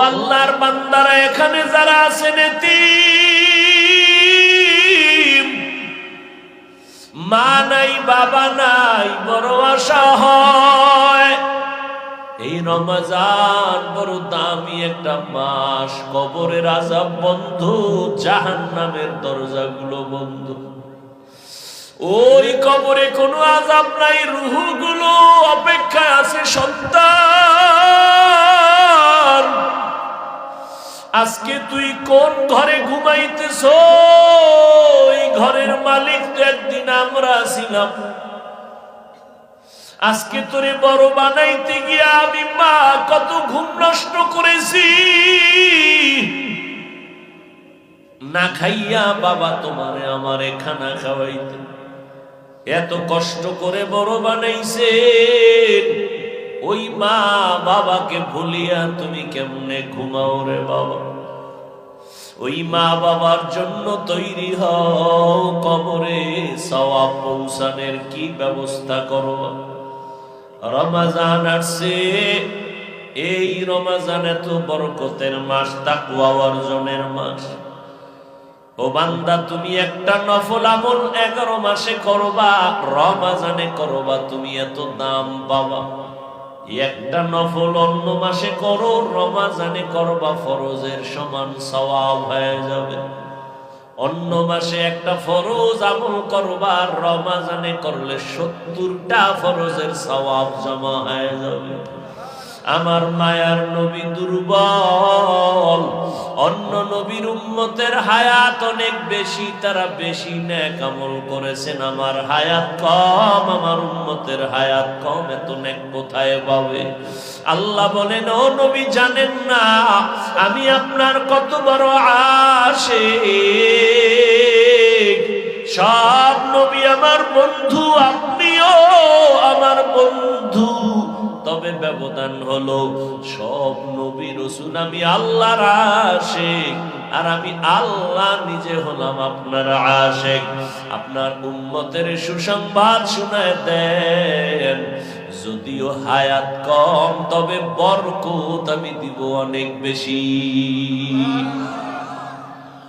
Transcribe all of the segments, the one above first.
আল্লাহর বান্দারা, এখানে যারা আছেন মা নাই, বাবা নাই, বড় আশা হয়। এই রমজান বড় দামি একটা মাস। কবরের আজাব বন্ধু জাহান নামের দরজাগুলো বন্ধু। ওই কবরে কোনো আজাব নাই, রুহুগুলো অপেক্ষায় আছে সন্তান। আজকে তুই কোন ঘরে ঘুমাইতেছ? এই ঘরের মালিক তো একদিন আমরা ছিলাম আজকে তোরে বড় বানাইতে গিয়া আমি মা কত ঘুম নষ্ট করেছি। না খাইয়া বাবা তোমারে আমারে খানা খাওয়াইতে। এত কষ্ট করে বড় বানাইছে ওই মা বাবাকে ভুলিয়া তুমি কেমনে ঘুমাও রে বাবা? ওই মা বাবার জন্য তৈরি হও কবরে, সওয়াব পৌঁছানের কি ব্যবস্থা করো? রমাজান আসছে, এই রমাজান এত বরকতের মাস তাকুয়া অর্জনের মাস। ও বান্দা, তুমি একটা নফল আমল এগারো মাসে করবা, রমাজানে করবা, তুমি এত দাম পাবা। একটা নফল অন্য মাসে করো, রমাজানে করবা, ফরজের সমান সওয়াব হয়ে যাবে। অন্য মাসে একটা ফরজ আমল করবা, রমাজানে করলে সত্তরটা ফরজের সওয়াব জমা হয়ে যাবে। আমার মায়ার নবী দুর্বল, অন্য নবীর উম্মতের হায়াত অনেক বেশি, তারা বেশি নেক আমল করেছেন। আমার হায়াত কম, আমার উম্মতের হায়াত কম, এত নেক কোথায় পাবে? আল্লাহ বলেন, ও নবী, জানেন না, আমি আপনার কত বড় আসে সব নবী আমার বন্ধু ব্যবধান হলো। সব নবী রসুল, আমি আল্লাহর আশেক। আর আমি আল্লাহ নিজে হলাম আপনার আশেক। আপনার উম্মতের সুসংবাদ শুনায় দেন। যদিও হায়াত কম, তবে বরকত আমি দিব অনেক বেশি।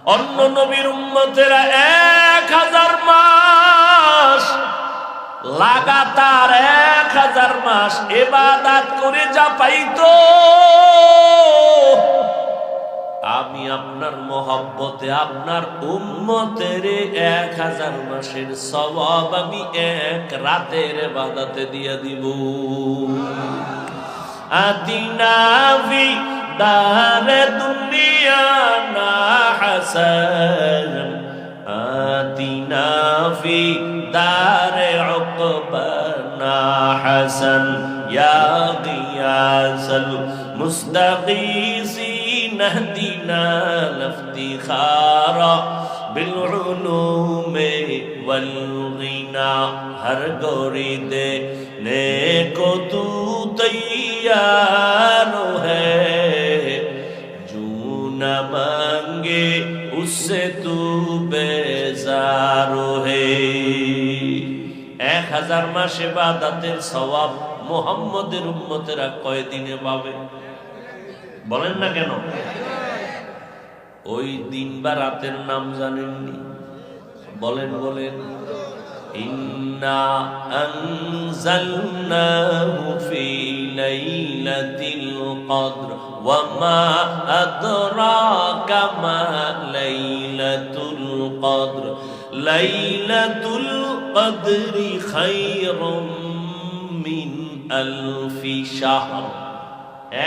অন্য নবীর উম্মতেরা এক হাজার মাস লাগাতার এক হাজার মাস এবাদাত করে যা পাইতো। আমি আপনার মহব্বতে, আপনার উম্মতের এক হাজার মাসের সবাব আমি এক রাতের বাদাতে দিয়ে দিব। আদিনাভি দারে দুনিয়া না হাসান। আতিনা ফি দারে ربنا حسن يا غياث المستغيثين اهدنا لافتخارا بالعلوم والغنى ہر گوری دے نیکو تو تیار ہے جو نہ مانگے اس سے تو بے হাজার মাসে বাদাতের সওয়াব মোহাম্মদের উম্মতেরা কয়দিনে পাবে? বলেন না কেন? ওই দিন বা রাতের নাম জানেননি। বলেন বলেন। কদর। লাইলাতুল কদরি খায়রুম মিন আলফি শাহর।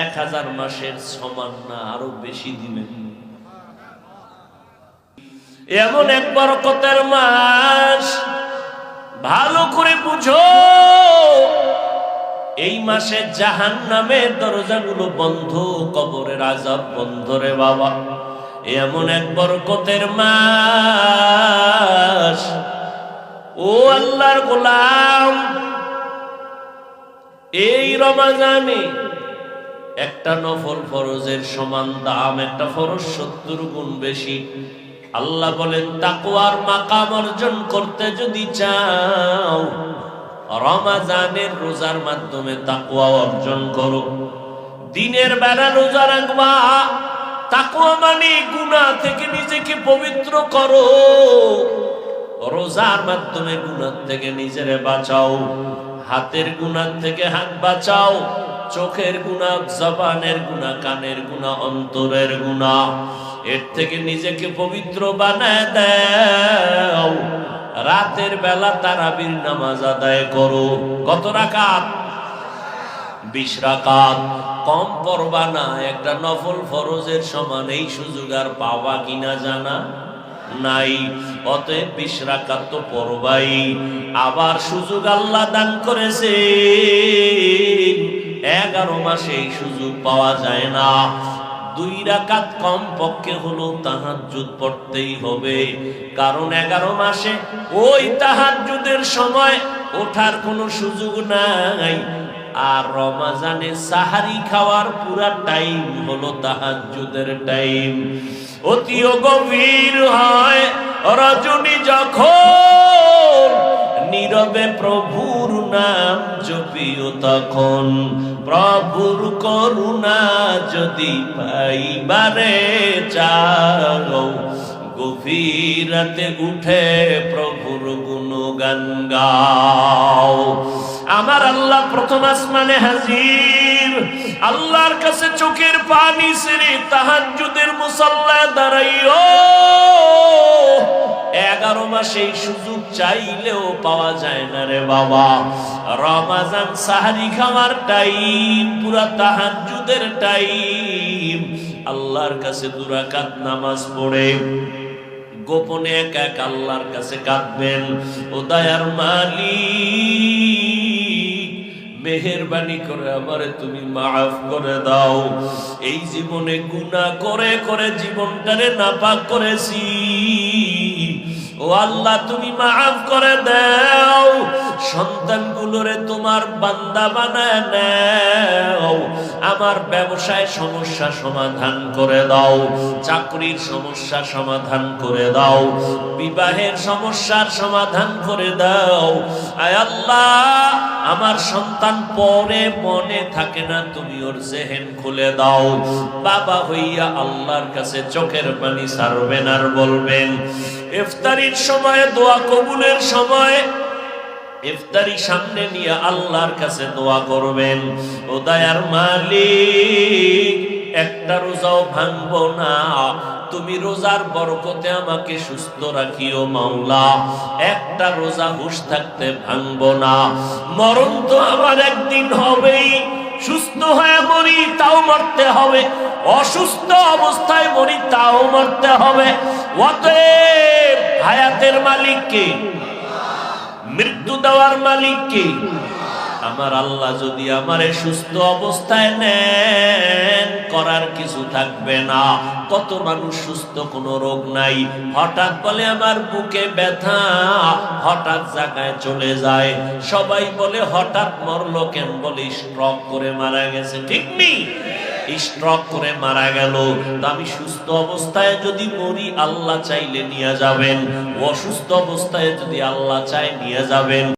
এক হাজার মাসের সমান না, আরও বেশি দিবেন। এমন এক বরকতের মাস, ভালো করে বুঝো। এই মাসে জাহান নামের দরজাগুলো বন্ধ, কবরের আজাব বন্ধ রে বাবা। এমন এক বরকতের মাস। ও আল্লাহর গোলাম, এই রমাজানে একটা নফল ফরজের সমান দাম, একটা ফরজ সত্তর গুণ বেশি। আল্লাহ বলেন তাকুয়ার মাকাম অর্জন করতে যদি চাও, রমাজানের রোজার মাধ্যমে তাকুয়া অর্জন করো। দিনের বেলা রোজা রাখবা তাকুয়া মানে গুণা থেকে নিজেকে পবিত্র করো। রোজার মাধ্যমে গুণার থেকে নিজেরে বাঁচাও। হাতের গুণার থেকে হাত বাঁচাও। চোখের গুণা জবানের গুণা কানের গুণা অন্তরের গুণা এর থেকে নিজেকে পবিত্র বানায় দাও। রাতের বেলা তারাবির নামাজ আদায় করো। কত রাকাত? বিশ রাকাত, কম পড়বা না, একটা নফল ফরজের সমান এই সুযোগ আর পাওয়া কিনা জানা নাই। অতএব বিশ রাকাত তো পড়বাই। আবার সুযোগ আল্লাহ দান করেছে। এগারো মাসে এই সুযোগ পাওয়া যায় না। দুই রাকাত কম পক্ষে হলো তাহাজ্জুদ পড়তেই হবে। কারণ এগারো মাসে ওই তাহাজ্জুদের সময় ওঠার কোনো সুযোগ নাই। আর রমাজানে সাহারি খাওয়ার পুরা টাইম হলো তাহাজ্জুদের টাইম। অতিও গভীর হয় রজনী যখন, নীরবে প্রভুর নাম জপিও তখন। প্রভুর করুণা যদি পাইবারে চাও গভীরাতে উঠে প্রভুর গুণগান গাও। আমার আল্লাহ প্রথম আসমানে হাজির। আল্লাহর কাছে চোখের পানি সেরে তাহাজ্জুদের মুসাল্লা দাঁড়াইও এগারো মাসে সুযোগ চাইলেও পাওয়া যায় না রে বাবা। রমাজান সাহারি খাওয়ার টাইম, পুরা তাহাজ্জুদের টাইম। আল্লাহর কাছে দুরাকাত নামাজ পড়ে। গোপনে এক এক আল্লাহর কাছে কাঁদবেন। ও দয়ার মালিক। মেহেরবানি করে আমারে তুমি মাফ করে দাও। এই জীবনে গুনাহ করে করে জীবনটারে নাপাক করেছি। ও আল্লাহ, তুমি মাফ করে দাও। সন্তানগুলোরে তোমার বান্দা বানায় নাও। আমার ব্যবসায় সমস্যা সমাধান করে দাও। চাকরির সমস্যা সমাধান করে দাও। বিবাহের সমস্যার সমাধান করে দাও। আয় আল্লাহ আমার সন্তান পরে মনে থাকে না, তুমি ওর জেহেন খুলে দাও। বাবা হইয়া আল্লাহর কাছে চোখের পানি সারবেন আর বলবেন, ইফতারির সময়, দোয়া কবুলের সময়, ইফতারি সামনে নিয়ে আল্লাহর কাছে দোয়া করবেন। ও দয়ার মালিক, একটা রোজাও ভাঙবো না তুমি রোজার বরকতে আমাকে সুস্থ রাখিও মাওলা। একটা রোজা হুশ থাকতে ভাঙবো না। মরণ তো আমার একদিন হবেই। সুস্থ হয়ে মরি তাও মরতে হবে। অসুস্থ অবস্থায় মরি তাও মরতে হবে। অতএব হায়াতের মালিক কে মৃত্যু দেওয়ার মালিক কে আমার আল্লাহ যদি আমারে সুস্থ অবস্থায় নেন, করার কিছু থাকবে না। কত মানুষ সুস্থ, কোনো রোগ নাই। হঠাৎ বলে আমার বুকে ব্যথা, হঠাৎ জায়গায় চলে যায়। সবাই বলে, হঠাৎ মরলো কেন? বলে, স্ট্রক করে মারা গেছে। ঠিক নেই? স্ট্রক করে মারা গেল। আমি সুস্থ অবস্থায় যদি মরি, আল্লাহ চাইলে নিয়ে যাবেন। অসুস্থ অবস্থায় যদি আল্লাহ চাই নিয়ে যাবেন।